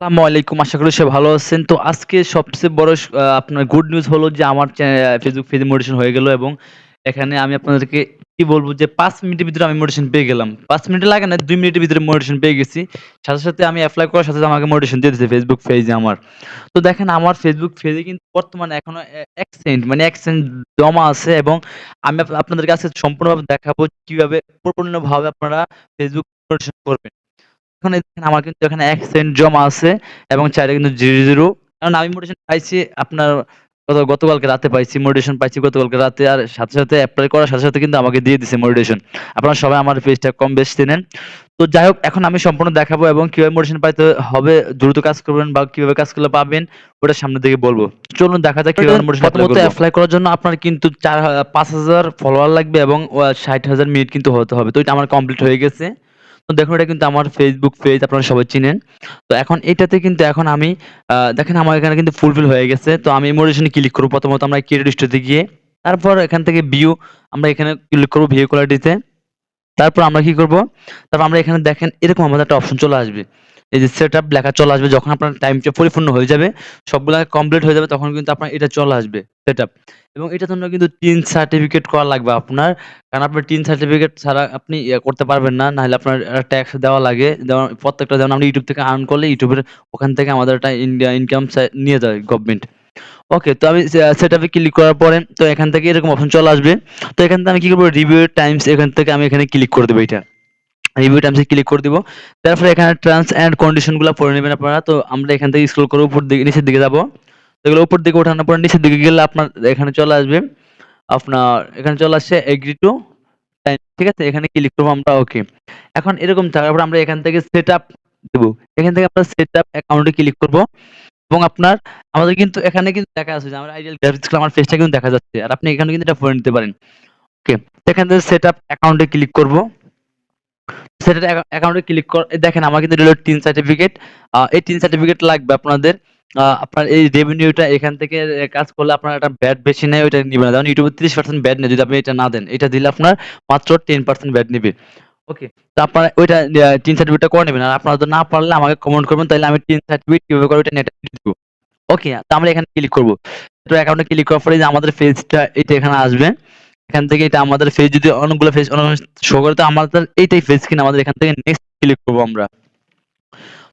আসসালামু আলাইকুম। আশা করি সবাই ভালো আছেন। তো আজকে সবচেয়ে বড় আপনার গুড নিউজ হলো যে আমার ফেসবুক পেজে মোটিভেশন হয়ে গেল এবং এখানে আমি আপনাদেরকে কি বলব যে ৫ মিনিটের ভিতরে আমি মোটিভেশন পেয়ে গেলাম। ৫ মিনিট লাগে না ২ মিনিটের ভিতরে মোটিভেশন পেয়ে গেছি। সাথে, সাথে আমি এপ্লাই করার সাথে, আমাকে মোটিভেশন দিয়ে দিছে ফেসবুক পেজে আমার। তো দেখেন আমার ফেসবুক পেজে কিন্তু বর্তমানে এখনও এ ১ সেন্ট মানে ১ সেন্ট জমা আছে এবং আমি আপ আপনাদেরকে আজকে সম্পূর্ণভাবে দেখাবো কীভাবে পরিপূর্ণভাবে আপনারা ফেসবুক মোটিভেশন করবেন। এখন দেখেন আমার কিন্তু এখানে ১ সেন্ট জমা আছে এবং চাইলে কিন্তু 0, 0 কারণ আমি মোটিভেশন পাইছি আপনার গতকালকে রাতে পাইছি। মোটিভেশন পাইছি গতকালকে রাতে। আর সাথে, সাথে এপ্লাই করার সাথে, সাথে কিন্তু আমাকে দিয়ে দিছে মোটিভেশন। আপনারা সবাই আমার কম। তো যাই হোক এখন আমি সম্পূর্ণ দেখাবো এবং মোটিভেশন পাইতে হবে, দ্রুত কাজ করবেন বা কীভাবে কাজ করলে পাবেন ওটা সামনের দিকে বলব। চলুন দেখা যাক কীভাবে মোটিভেশন করব। করার জন্য আপনার কিন্তু চার হা ৫০০০ ফলোয়ার লাগবে এবং ওয়া ৬০,০০০ মিনিট কিন্তু হতে হবে। তো এটা আমার কমপ্লিট হয়ে গেছে। তো দেখুন এটা কিন্তু আমার ফেসবুক পেজ আপনারা সবাই চিনেন। তো এখন এটাতে কিন্তু এখন আমি দেখেন আমার এখানে কিন্তু ফুলফিল হয়ে গেছে। তো আমি মোটিভেশনে ক্লিক করব। প্রথমত আমরা ক্রিয়েট স্টোরিতে গিয়ে তারপর এখান থেকে ভিউ আমরা এখানে ক্লিক করব ভিউ কোয়ালিটিতে। তারপর আমরা কি করব? তারপর আমরা এখানে দেখেন এরকম আমাদের একটা অপশন চলে আসবে। এই যে সেট আপ লেখা চলে আসবে যখন আপনার টাইমটা পরিপূর্ণ হয়ে যাবে, সবগুলা কমপ্লিট হয়ে যাবে তখন কিন্তু আপনার এটা চলে আসবে সেটআপ। এবং এটার জন্য কিন্তু টিন সার্টিফিকেট করা লাগবে আপনার। কারণ আপনার টিন সার্টিফিকেট ছাড়া আপনি ইয়ে করতে পারবেন না। নাহলে আপনার আ ট্যাক্স দেওয়া লাগে। যেমন প্রত্যেকটা যেমন আমরা YouTube থেকে আর্ন করলে এর ওখান থেকে আমাদের একটা ইন্ডিয়া ইনকাম নিয়ে যায় গভর্নমেন্ট। ওকে তো আমি সে সেটআপে ক্লিক করার পরে তো এখান থেকে এরকম অপশন চলে আসবে। তো এখান থেকে আমি কি করব রিভিউ টাইমস এখান থেকে আমি এখানে ক্লিক করে দেবো এটা রিভিউ টাইমস ক্লিক করে দিব। তারপরে এখানে টার্মস অ্যান্ড কন্ডিশনগুলা পড়ে নেবেন আপনারা। তো আমরা এখান থেকে স্ক্রল করে উপর দিকে নিচের দিকে যাব। এগুলো উপর দিকে ওঠানোর পর নিচের দিকে গেলে আপনার এখানে চলে আসবে। আপনার এখানে চলে আসছে এগ্রি টু ঠিক আছে? এখানে ক্লিক করব আমরা ওকে। এখন এরকম থাকার পর আমরা এখান থেকে সেটআপ দিব। এখান থেকে আমরা সেটআপ অ্যাকাউন্টে ক্লিক করব এবং আপনার, আমাদের কিন্তু এখানে কিন্তু দেখা আছে যে আমার আইডিয়াল গ্রাফিক্স আমার ফেসটা কিন্তু দেখা যাচ্ছে। আর আপনি এখানে কিন্তু এটা পড়ে নিতে পারেন। ওকে। এখান থেকে সেটআপ অ্যাকাউন্টে ক্লিক করব। অ্যাকা অ্যাকাউন্টে ক্লিক কর, দেখেন, আমার কিন্তু এটা তিন সার্টিফিকেট। এই তিন সার্টিফিকেট লাগবে আপনাদের। আপনার এই রেভিনিউটা এখান থেকে কাজ করলে আপনার একটা ভ্যাট বেশি নেয়, ওইটা নিবে না। যেমন এ ৩০% ভ্যাট নেয়, যদি আপনি এটা না দেন। এটা দিলে আপনার মাত্র 10% ভ্যাট নিবে। ওকে। তো আপনারা ওইটা টিন সার্টিফিকেটটা করে নিবেন। আর আপনারা যদি না পারলে আমাকে কমেন্ট করবেন তাইলে আমি টিন সার্টিফিকেট কীভাবে করে ওইটা নেটে দিয়ে দিব। ওকে। তো আমরা এখানে ক্লিক করব। তো অ্যাকাউন্টে ক্লিক করার পরে যে আমাদের পেজটা এটা এখানে আসবে। এখান থেকে এটা আমাদের পেজ যদি অনেকগুলো পেজ শো করে, তো আমাদের এইটাই পেজ কিনা আমাদের এখান থেকে নেক্সট ক্লিক করব আমরা।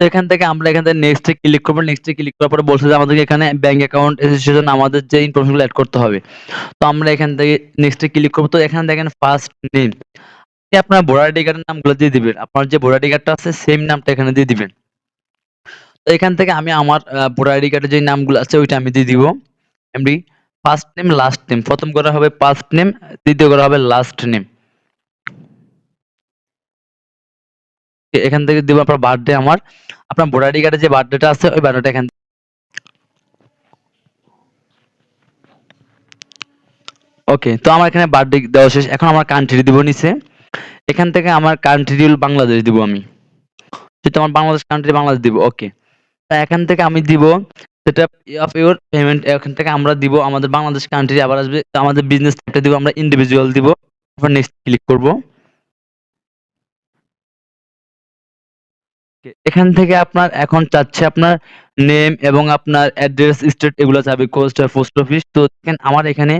তো এখান থেকে আমরা এখান থেকে নেক্সট ক্লিক করব। নেক্সট ক্লিক করার পরে বলছে যে আমাদেরকে এখানে ব্যাংক অ্যাকাউন্ট রেজিস্ট্রেশন আমাদের যে ইনফরমেশনগুলো এড করতে হবে। তো আমরা এখান থেকে নেক্সট ক্লিক করব। তো এখানে দেখেন ফার্স্ট নেম। আপনি আপনার ভোটার আইডি কার্ডের নামগুলো দিয়ে দিবেন। আপনার যে ভোটার আইডি কার্ডটা আছে সেম নামটা এখানে দিয়ে দিবেন। তো এখান থেকে আমি আমার ভোটার আইডি কার্ডে যে নামগুলো আছে ওইটা আমি দিয়ে দিব। MD first name, last name. প্রথম করা হবে ফার্স্ট নেম, দ্বিতীয় করা হবে লাস্ট নেম। এখান থেকে দিব আপনার বার্থডে আমার। আপনার ভোটার আইডি কার্ডে যে বার্থডেটা আছে, ওই বার্থডেটা এখান ওকে। তো আমার এখানে বার্থডে দেওয়া শেষ। এখন আমার কান্ট্রি দিব নিচে। এখান থেকে আমার কান্ট্রি হলো বাংলাদেশ দিব আমি। যেহেতু আমার বাংলাদেশ কান্ট্রি বাংলাদেশ দিব। ওকে। তা এখান থেকে আমি দিব সেটআপ অফ ইউর পেমেন্ট এখান থেকে আমরা দিব, আমাদের বাংলাদেশ কান্ট্রি আবার আসবে। আমাদের বিজনেস টাইপটা দিব, আমরা ইন্ডিভিজুয়াল দিব। তারপর নেক্সট ক্লিক করব। এখান থেকে আপনার এখন চাচ্ছে আপনার নেম এবং আপনার অ্যাড্রেস, স্টেট এগুলো চাবে কোস্ট আর পোস্ট অফিস। তো দেখেন আমার এখানে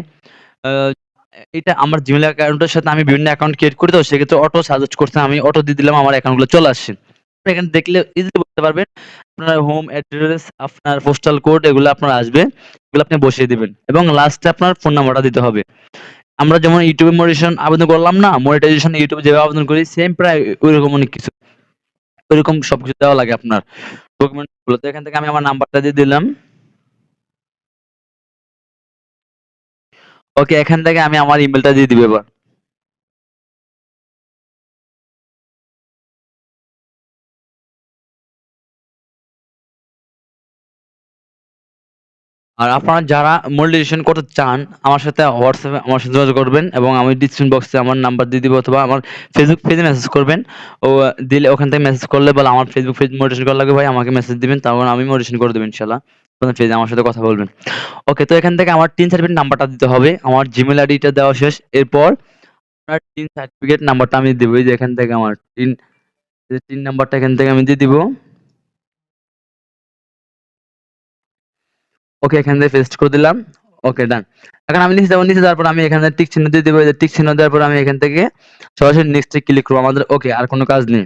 এটা আমার জিমেইল অ্যাকাউন্টের সাথে আমি বিভিন্ন অ্যাকাউন্ট ক্রিয়েট করি তো সেক্ষেত্রে অটো সাজেস্ট করছে। আমি অটো দিয়ে দিলাম আমার অ্যাকাউন্টগুলো চলে আসছে। এখানে দেখলে ইজিলি বুঝতে পারবেন। আপনার হোম অ্যাড্রেস, আপনার পোস্টাল কোড এগুলো আপনার আসবে। এগুলো আপনি বসিয়ে দিবেন। এবং লাস্টে আপনার ফোন নাম্বারটা দিতে হবে। আমরা যেমন ইউটিউবে মনিটাইজেশন আবেদন করলাম না? মনিটাইজেশন ইউটিউবে যেভাবে আবেদন করি সেম প্রায় ঐরকম অনেক কিছু। ঐরকম সবকিছু দেওয়া লাগে আপনার। ডকুমেন্ট গুলোতে এখান থেকে আমি আমার নাম্বারটা দিয়ে দিলাম। ওকে। এখান থেকে আমি আমার ইমেলটা দিয়ে দিব এবার। আর আপনারা যারা মনিটাইজেশন করতে চান, আমার সাথে হোয়াটসঅ্যাপে আমার সাথে যোগাযোগ করবেন এবং আমি ডিসক্রিপশন বক্সে আমার নাম্বার দিয়ে দিব অথবা আমার ফেসবুক পেজে মেসেজ করবেন। ও, দিলে ওখান থেকে মেসেজ করলে বলে আমার Facebook পেজ মনিটাইজেশন করা লাগবে ভাই, আমাকে মেসেজ দিবেন। তখন আমি মনিটাইজেশন করে দেব ইনশাআল্লাহ। আপনার পেজে আমার সাথে কথা বলবেন। ওকে। তো এখান থেকে আমার টিন সার্টিফিকেট নাম্বারটা দিতে হবে। আমার জিমেইল আইডিটা দেওয়া শেষ। এরপর আপনার টিন সার্টিফিকেট নাম্বারটা আমি দিব। যে এখান থেকে আমার টিন টিন নাম্বারটা এখান থেকে আমি দিয়ে দিব। ওকে এখান থেকে পেস্ট করে দিলাম। ওকে ডান এখন আমি নিচে যাব, নিচে যাওয়ার পর আমি এখান থেকে টিক চিহ্ন দিয়ে দেবো। টিক চিহ্ন দেওয়ার পর আমি এখান থেকে সরাসরি নেক্সটে ক্লিক করব। আমাদের ওকে আর কোনো কাজ নেই।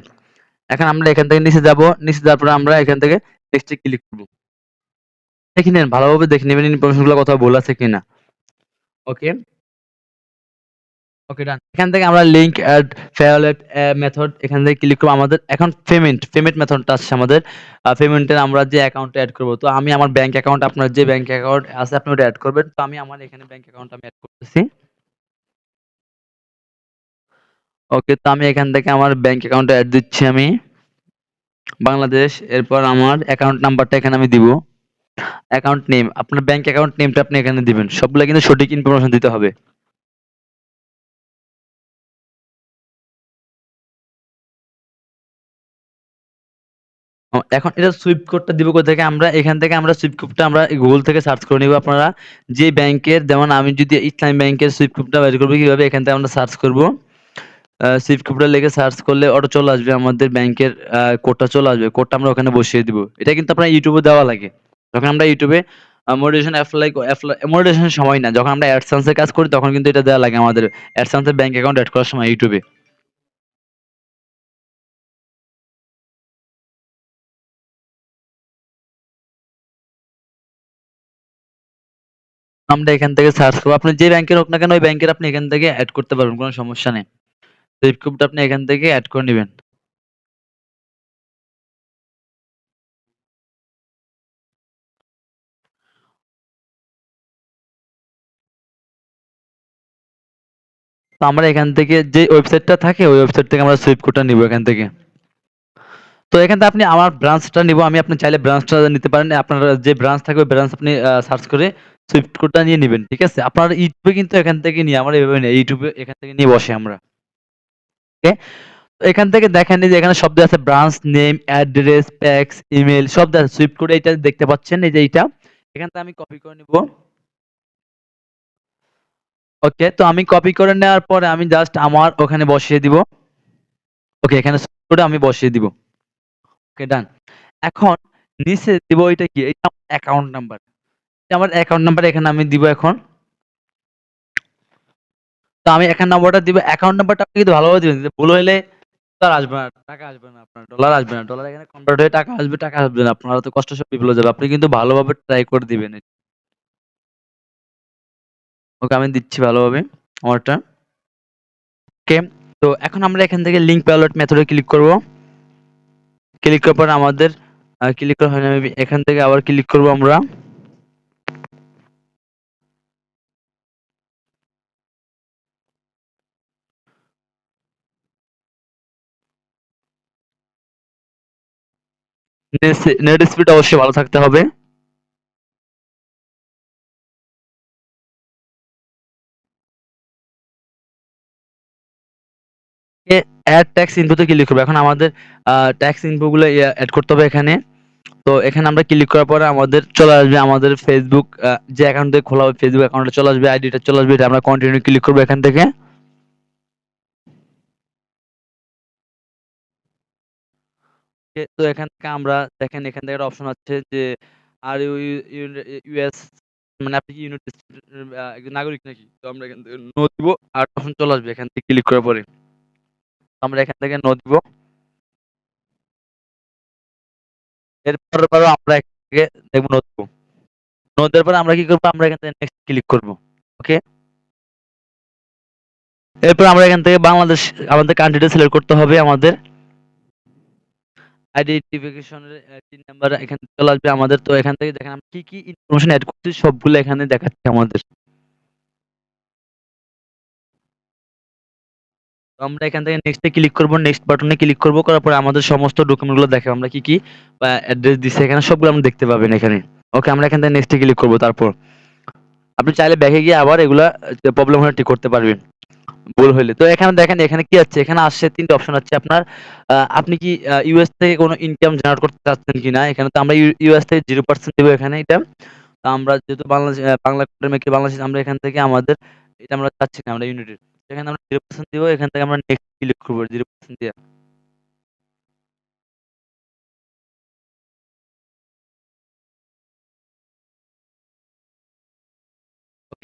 এখন আমরা এখান থেকে নিচে যাব। নিচে যাওয়ার পর আমরা এখান থেকে নেক্সটে ক্লিক করব। দেখে নেন, ভালোভাবে দেখে নেবেন ইনফরমেশনগুলো কোথাও ভুল আছে কিনা। ওকে ওকে ডান এখান থেকে আমরা লিংক অ্যাড ফেয়ারলেট মেথড এখান থেকে ক্লিক করব আমাদের। এখন পেমেন্ট পেমেন্ট মেথডটা আসছে আমাদের। পেমেন্টের আমরা যে অ্যাকাউন্টে অ্যাড করব, তো আমি আমার ব্যাংক অ্যাকাউন্ট আপনার যে ব্যাংক অ্যাকাউন্ট আছে, আপনি ওটা অ্যাড করবেন। তো আমি আমার এখানে ব্যাংক অ্যাকাউন্ট আমি অ্যাড করতেছি। ওকে তো আমি এখান থেকে আমার ব্যাংক অ্যাকাউন্টে অ্যাড দিচ্ছি আমি। বাংলাদেশ, এরপর আমার অ্যাকাউন্ট নাম্বারটা এখানে আমি দিব। অ্যাকাউন্ট নেম আপনার ব্যাংক অ্যাকাউন্ট নেমটা আপনি এখানে দিবেন। সবগুলো কিন্তু সঠিক ইনফরমেশন দিতে হবে। এখন এটা সুইফট কোডটা দিব কোথা থেকে? আমরা এখান থেকে আমরা সুইফট কোডটা আমরা গুগল থেকে সার্চ করে নিব আপনারা। যে ব্যাংকের যেমন আমি যদি ইসলামী ব্যাংকের সুইফট কোডটা বের করব, কীভাবে এখান থেকে আমরা সার্চ করব? সুইফট কোডটা লিখে সার্চ করলে অটো চলে আসবে, আমাদের ব্যাংকের কোডটা চলে আসবে। কোডটা আমরা ওখানে বসিয়ে দিব। এটা কিন্তু আপনার ইউটিউবে দেওয়া লাগে। যখন আমরা ইউটিউবে মোটিভেশন অ্যাপ্লাই মোটিভেশনের সময় না, যখন আমরা অ্যাডসেন্সের কাজ করি, তখন কিন্তু এটা দেওয়া লাগে আমাদের অ্যাডসেন্সের ব্যাংক অ্যাকাউন্ট অ্যাড করার সময় ইউটিউবে আমরা এখান থেকে সার্চ করব। আপনি যে ব্যাংকের হোক না কেন, ওই ব্যাংকের আপনি এখান থেকে অ্যাড করতে পারবেন, কোনো সমস্যা নেই। সুইফট কোডটা আপনি এখান থেকে অ্যাড করে নেবেন। আমরা এখান থেকে যে ওয়েবসাইটটা থাকে, ওই ওয়েবসাইট থেকে আমরা সুইফট কোডটা নিব এখান থেকে। তো এখান থেকে আপনি আমার ব্রাঞ্চটা নিব। আমি আপনি চাইলে ব্রাঞ্চটা নিতে পারেন। আপনার যে ব্রাঞ্চ থাকে, ওই ব্রাঞ্চ আপনি সার্চ করে সুইফট কোডটা নিয়ে নেবেন, ঠিক আছে? আপনার ইউটিউবে কিন্তু এখান থেকে নিয়ে, আমরা এভাবে নিই ইউটিউবে এখান থেকে নিয়ে বসে আমরা। ওকে এখান থেকে দেখেন যে এখানে শব্দ আছে branch name address fax email সব আছে। সুইফট কোড এটা দেখতে পাচ্ছেন, এই যে এইটা। এখান থেকে আমি কপি করে নিব। ওকে তো আমি কপি করে নেওয়ার পরে আমি জাস্ট আমার ওখানে বসিয়ে দিব। ওকে এখানে সুইফট কোডে আমি বসিয়ে দিব। ওকে ডান এখন নিচে দিব এটা কি? এটা অ্যাকাউন্ট নাম্বার আমার অ্যাকাউন্ট নাম্বার এখানে আমি দিব এখন। তো আমি অ্যাকাউন্ট নাম্বারটা দিব। অ্যাকাউন্ট নাম্বারটা আপনি কিন্তু ভালোভাবে দিবেন। ভুল হইলে তার আসবে না, টাকা আসবে না আপনার ডলার আসবে না। ডলার এখানে কনভার্ট হয়ে টাকা আসবে টাকা আসবে না। আপনার তো কষ্ট সব বিফল যাবে। আপনি কিন্তু ভালোভাবে ট্রাই করে দিবেন। ওকে, আমি দিচ্ছি ভালোভাবে আমারটা। ওকে তো এখন আমরা এখান থেকে লিঙ্ক প্যালট মেথডে ক্লিক করব। ক্লিক করার পর আমাদের ক্লিক করা হয় না এখান থেকে আবার ক্লিক করব আমরা। নেট স্পিড অবশ্যই ভালো থাকতে হবে। অ্যাড ট্যাক্স ইনপুটে ক্লিক করব। এখন আমাদের ট্যাক্স ইনপু গুলো অ্যাড করতে হবে এখানে। তো এখানে আমরা ক্লিক করার পরে আমাদের চলে আসবে আমাদের ফেসবুক যে অ্যাকাউন্ট থেকে খোলা হবে ফেসবুক অ্যাকাউন্টে চলে আসবে আইডিটা চলে আসবে, এটা আমরা কন্টিনিউ ক্লিক করব এখান থেকে। তো এখান থেকে আমরা দেখেন এখান থেকে অপশন আছে যে আর ইউ ইউএস মানে আপনি কি ইউনাইটেড একজন নাগরিক নাকি? তো আমরা এখান থেকে নো দিব আর অপশন চলে আসবে এখান থেকে ক্লিক করার পরে। আমরা এখান থেকে নো দিব। এরপর পরে আমরা এখান থেকে দেখব নো দিব। নো দেওয়ার পরে আমরা কি করব? আমরা এখান থেকে নেক্সট ক্লিক করব। ওকে এরপর আমরা এখান থেকে বাংলাদেশ, আমাদের কান্ট্রিটা সিলেক্ট করতে হবে আমাদের। আইডেন্টিফিকেশনের তিন নাম্বার এখানে চলে আসবে আমাদের। তো এখান থেকে দেখেন আমরা কি কি ইনফরমেশন অ্যাড করছি, সবগুলো এখানে দেখাচ্ছে আমাদের। আমরা এখান থেকে নেক্সটে ক্লিক করব নেক্সট বাটনে ক্লিক করব, করার পরে আমাদের সমস্ত ডকুমেন্টগুলো দেখে আমরা কি কি, বা অ্যাড্রেস দিচ্ছে এখানে, সবগুলো আমরা দেখতে পাবেন এখানে। ওকে আমরা এখান থেকে নেক্সটে ক্লিক করব, তারপর। আপনি চাইলে ব্যাকে গিয়ে আবার এগুলা প্রবলেম হলে ঠিক করতে পারবেন। ভুল হইলে। তো এখানে দেখেন, এখানে কি আছে? এখানে আসছে তিনটা অপশন আছে আপনার। আপনি কি ইউএস থেকে কোনো ইনকাম জেনারেট করতে চাচ্ছেন কিনা? এখানে তো আমরা ইউএস থেকে জিরো পার্সেন্ট দেবো এখানে এটা। তো আমরা যেহেতু বাংলাদেশ বাংলা মেকে বাংলাদেশ, আমরা এখান থেকে আমাদের, এটা আমরা চাচ্ছি না, আমরা ইউনিটেড এখানে আমরা জিরো পার্সেন্ট দিব, এখান থেকে আমরা নেক্সট ক্লিক করব জিরো পার্সেন্ট দিয়ে।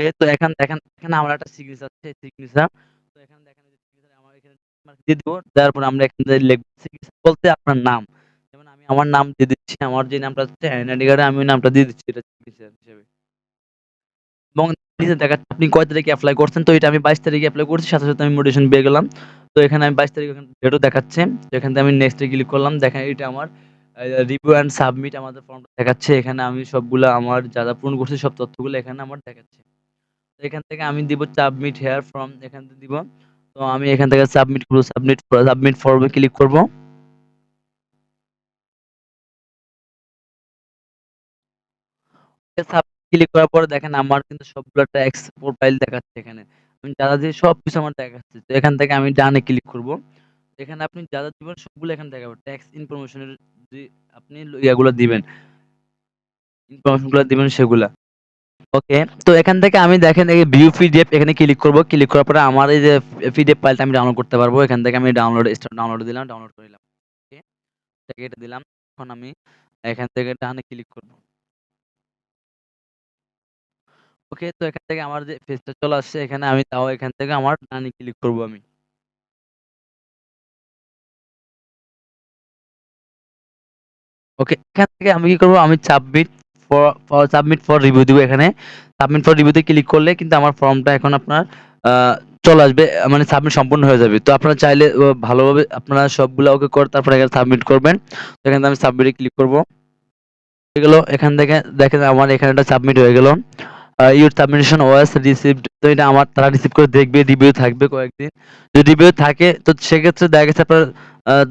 ওকে? তো এখান এখান এখানে আমার একটা সিগনেচার আছে সিগনেচার। তো এখানে দেখেন যে সিগনেচার আমার এখানে মার্ক দিয়ে দিব। দেওয়ার পর আমরা এখান লিখব সিগনেচার বলতে আপনার নাম। যেমন আমি আমার নাম দিয়ে দিচ্ছি, আমার যে নামটা হচ্ছে এনআইডি কার্ডে আমি নামটা দিয়ে দিচ্ছি, এটা সিগনেচার হিসেবে। এবং নিচে দেখাচ্ছে, আপনি কয় তারিখে এপ্লাই করছেন? তো এটা আমি বাইশ তারিখে এপ্লাই করছি, সাথে সাথে আমি মোটিভেশন পেয়ে গেলাম তো এখানে আমি বাইশ তারিখ ডেটও দেখাচ্ছে। এখান থেকে আমি নেক্সটে ক্লিক করলাম। দেখেন, এটা আমার রিভিউ অ্যান্ড সাবমিট আমাদের ফর্মটা দেখাচ্ছে। এখানে আমি সবগুলো আমার যা যা পূরণ করছি, সব তথ্যগুলো এখানে আমার দেখাচ্ছে। এখান থেকে আমি দিব সাবমিট হেয়ার ফর্ম এখান থেকে দিব। তো আমি এখান থেকে সাবমিট করব সাবমিট সাবমিট ফর্মে ক্লিক করব। ক্লিক করার পরে দেখেন আমার কিন্তু সবগুলো ট্যাক্স প্রোফাইল দেখাচ্ছে এখানে। আমি যা যা দিয়ে সবকিছু আমার দেখাচ্ছে, তো এখান থেকে আমি ডানে ক্লিক করব। এখানে আপনি যা যা দিবেন সবগুলো এখানে দেখাবে। ট্যাক্স ইনফরমেশনের যে আপনি ইয়াগুলো দিবেন ইনফরমেশনগুলো দিবেন সেগুলা। ওকে তো এখান থেকে আমি দেখেন এই ভিউ পিডিএফ এখানে ক্লিক করব। ক্লিক করার পরে আমার এই যে পিডিএফ ফাইলটা আমি ডাউনলোড করতে পারব। এখান থেকে আমি ডাউনলোড ডাউনলোড দিলাম ডাউনলোড করে নিলাম। ওকে এটা দিলাম। এখন আমি এখান থেকে ডানে ক্লিক করব। ওকে তো এখান থেকে আমার যে পেজটা চলে আসছে, এখানে আমি তাও এখান থেকে আমার ডানে ক্লিক করব আমি। ওকে এখান থেকে আমি কি করব? আমি submit for submit for review দিব এখানে। সাবমিট ফর রিভিউতে ক্লিক করলে কিন্তু আমার ফর্মটা এখন আপনার চলে আসবে মানে সাবমিট সম্পূর্ণ হয়ে যাবে। তো আপনারা চাইলে ভালোভাবে আপনারা সবগুলো ওকে করে, তারপরে এখানে সাবমিট করবেন। তো এখানে আমি সাবমিটে ক্লিক করব। হয়ে গেল, এখান থেকে দেখেন আমার এখানে একটা সাবমিট হয়ে গেল। ইউর সাবমিশন ওয়াজ রিসিভড তো এটা আমার তারা রিসিভ করে দেখবে রিভিউ থাকবে কয়েকদিন। যদি রিভিউ থাকে, তো সেক্ষেত্রে দেখা গেছে আপনার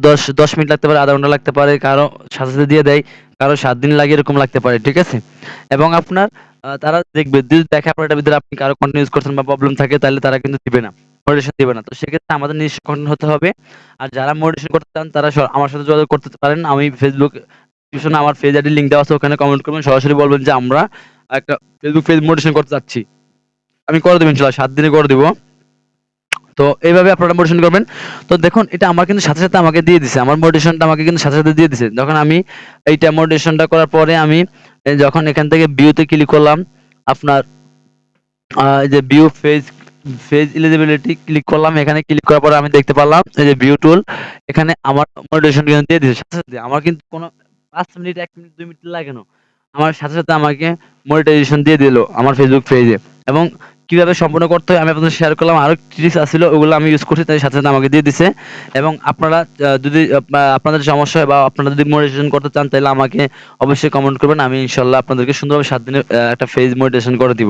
দশ দশ মিনিট লাগতে পারে, আধা ঘণ্টা লাগতে পারে কারও সাথে সাথে দিয়ে দেয়। কারও সাত দিন লাগে এরকম লাগতে পারে, ঠিক আছে? এবং আপনার তারা দেখবে, যদি দেখে এটার ভিতরে আপনি কারও কন্টিনিউ ইউজ করছেন বা প্রবলেম থাকে, তাহলে তারা কিন্তু দিবে না মোটিভেশন দিবে না। তো সেক্ষেত্রে আমাদের নিজস্ব কন্টেন্ট হতে হবে। আর যারা মোটিভেশন করতে চান, তারা আমার সাথে যোগাযোগ করতে পারেন। আমি ফেসবুক ডিসক্রিপশনে আমার পেজ আইডি লিংক দেওয়া আছে, ওখানে কমেন্ট করবেন। সরাসরি বলবেন যে, আমরা একটা ফেসবুক পেজ মোটিভেশন করতে চাচ্ছি আমি করে দেবো ইনশাল্লাহ, সাত দিনে করে দেবো। তো এইভাবে আপনারা মোটিভেশন করবেন। তো দেখুন, এটা আমার কিন্তু সাথে সাথে আমাকে দিয়ে দিছে। আমার মোটিভেশনটা আমাকে কিন্তু সাথে সাথে দিয়ে দিছে। যখন আমি এইটা মোটিভেশনটা করার পরে আমি যখন এখান থেকে ভিউতে ক্লিক করলাম, আপনার যে view phase phase eligibility click করলাম, এখানে ক্লিক করার পরে আমি দেখতে পারলাম, এই যে ভিউ টুল এখানে আমার মোটিভেশন কিন্তু দিয়ে দিয়েছে সাথে সাথে আমার কিন্তু কোনো পাঁচ মিনিট, এক মিনিট, দুই মিনিট লাগে না। আমার সাথে সাথে আমাকে মনিটাইজেশন দিয়ে দিল আমার ফেসবুক পেজে এবং কীভাবে সম্পূর্ণ করতে হয় আমি আপনাদের শেয়ার করলাম। আরও ট্রিক্স আসছিল ওগুলো আমি ইউজ করছি, তাই সাথে সাথে আমাকে দিয়ে দিছে। এবং আপনারা যদি আপনাদের সমস্যা হয় বা আপনারা যদি মনিটাইজেশন করতে চান, তাহলে আমাকে অবশ্যই কমেন্ট করবেন। আমি ইনশাল্লাহ আপনাদেরকে সুন্দরভাবে সাত দিনে একটা ফেজ মনিটাইজেশন করে দিব।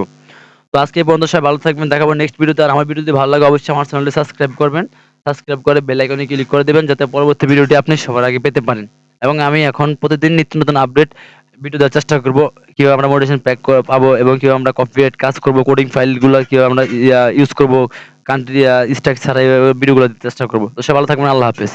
তো আজকে পর্যন্ত সবাই ভালো থাকবেন। দেখাবো নেক্সট ভিডিওতে আর আমার ভিডিও যদি ভালো লাগে, অবশ্যই আমার চ্যানেলটি সাবস্ক্রাইব করবেন। সাবস্ক্রাইব করে বেল আইকনে ক্লিক করে দেবেন, যাতে পরবর্তী ভিডিওটি আপনি সবার আগে পেতে পারেন। এবং আমি এখন প্রতিদিন নিত্য নতুন আপডেট ভিডিও দেওয়ার চেষ্টা করব, কীভাবে আমরা মোটিভেশন প্যাক পাবো এবং কীভাবে আমরা কপিরাইট কাজ করব কোডিং ফাইলগুলো কীভাবে আমরা ইউজ করব কান্ট্রি স্ট্রাকচার ভিডিওগুলো দিতে চেষ্টা করব। তো সবাই ভালো থাকবেন, আল্লাহ হাফেজ।